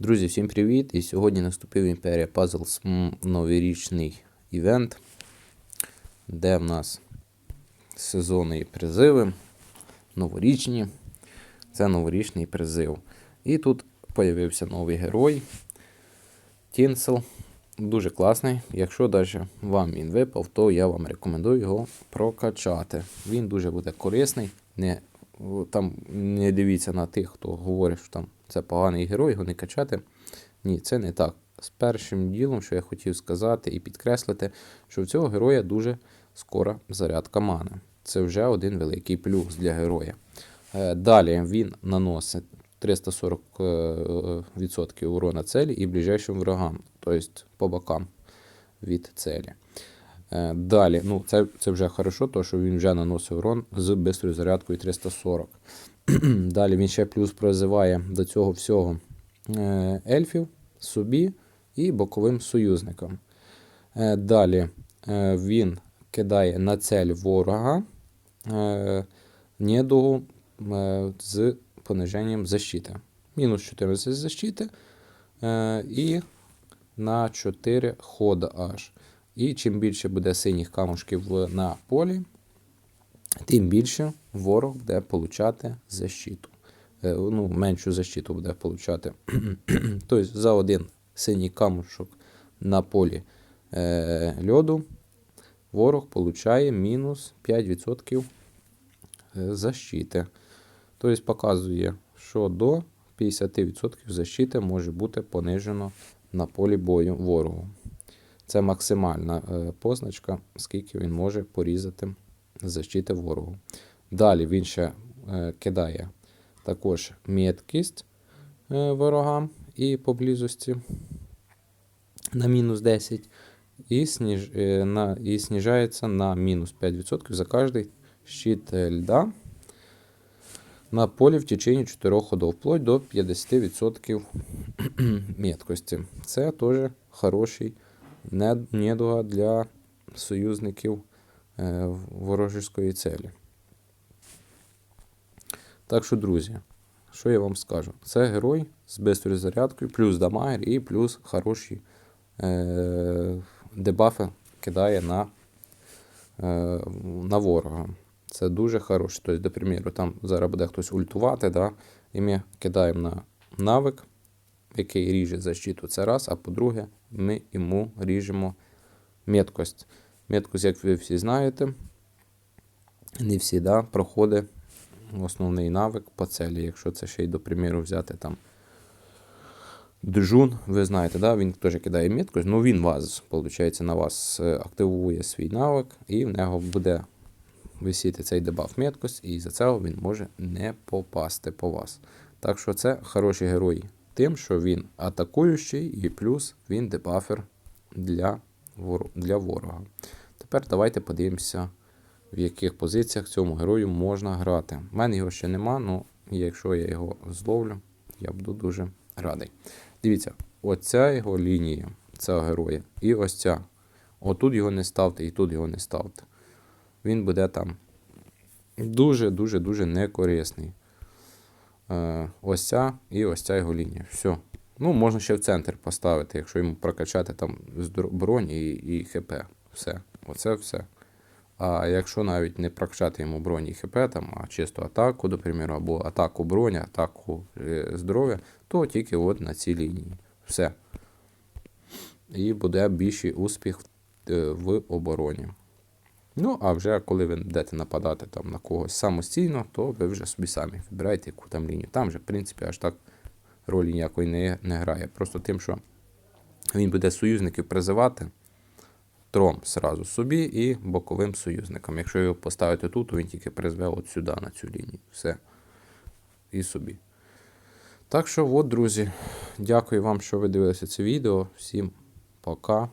Друзі, всім привіт! І сьогодні наступив Імперія Puzzles новорічний івент, де в нас сезонні призиви, новорічні. Це новорічний призив. І тут з'явився новий герой Тінсел. Дуже класний. Якщо навіть вам він випав, то я вам рекомендую його прокачати. Він дуже буде корисний. Не, там не дивіться на тих, хто говорить, що там це поганий герой, його не качати. Ні, це не так. З першим ділом, що я хотів сказати і підкреслити, що в цього героя дуже скора зарядка мани. Це вже один великий плюс для героя. Е, Далі він наносить 340% урона цілі і ближайшим ворогам, тобто по бокам від цілі. Е, Далі, ну це, це вже хорошо, то що він вже наносить урон з бистрою зарядкою 340. Далі він ще плюс призиває до цього всього е, ельфів собі і боковим союзникам. Е, Далі е, він кидає на цель ворога недугу з пониженням защити. Мінус 14 защити і на 4 хода аж. І чим більше буде синіх камушків на полі, тим більше ворог буде получати защиту. Е, Ну, меншу защиту буде получати. тобто за один синій камушок на полі е, льоду ворог получає мінус 5% е, защити. Тобто показує, що до 50% защити може бути понижено на полі бою ворогу. Це максимальна е, позначка, скільки він може порізати защити ворогу. Далі він ще е, кидає також меткість е, ворогам і поблизості на мінус 10, і, сніж, е, на, і сніжається на мінус 5% за кожний щит льда на полі в течение 4 ходов, вплоть до 50% меткості. Це теж хороший недуга для союзників ворожої цілі. Так що, друзі, що я вам скажу? Це герой з бистрою зарядкою, плюс дамагер і плюс хороші е, дебафи кидає на, е, на ворога. Це дуже хороше. Тобто, до приміру, там зараз буде хтось ультувати, да, і ми кидаємо на навик, який ріже защиту. Це раз, а по-друге, ми йому ріжемо меткость. Меткость, як ви всі знаєте, не всі да, проходить основний навик по целі. Якщо це ще й, до приміру, взяти там Джун, ви знаєте, да, він теж кидає меткость, ну він вас, виходить, на вас е, активує свій навик, і в нього буде висіти цей дебаф меткость, і за цього він може не попасти по вас. Так що це хороші герої. Тим, що він атакуючий, і плюс він дебафер для, вор... для ворога. Тепер давайте подивимося, в яких позиціях цьому герою можна грати. У мене його ще нема, але якщо я його зловлю, я буду дуже радий. Дивіться, оця його лінія цього героя, і ось ця. Отут його не ставте, і тут його не ставте. Він буде там дуже-дуже дуже некорисний. Е, ось ця і ось ця його лінія. Все. Ну, можна ще в центр поставити, якщо йому прокачати там бронь і, і ХП. Все. Оце все. А якщо навіть не прокачати йому бронь і ХП, там, а чисто атаку, до приміру, або атаку бронь, атаку е, здоров'я, то тільки от на цій лінії. Все. І буде більший успіх е, в обороні. Ну, а вже коли ви будете нападати там на когось самостійно, то ви вже собі самі вибираєте, яку там лінію. Там вже, в принципі, аж так ролі ніякої не, не грає. Просто тим, що він буде союзників призивати тром сразу собі і боковим союзникам. Якщо його поставити тут, то він тільки призве от сюди, на цю лінію. Все. І собі. Так що, от, друзі, дякую вам, що ви дивилися це відео. Всім пока.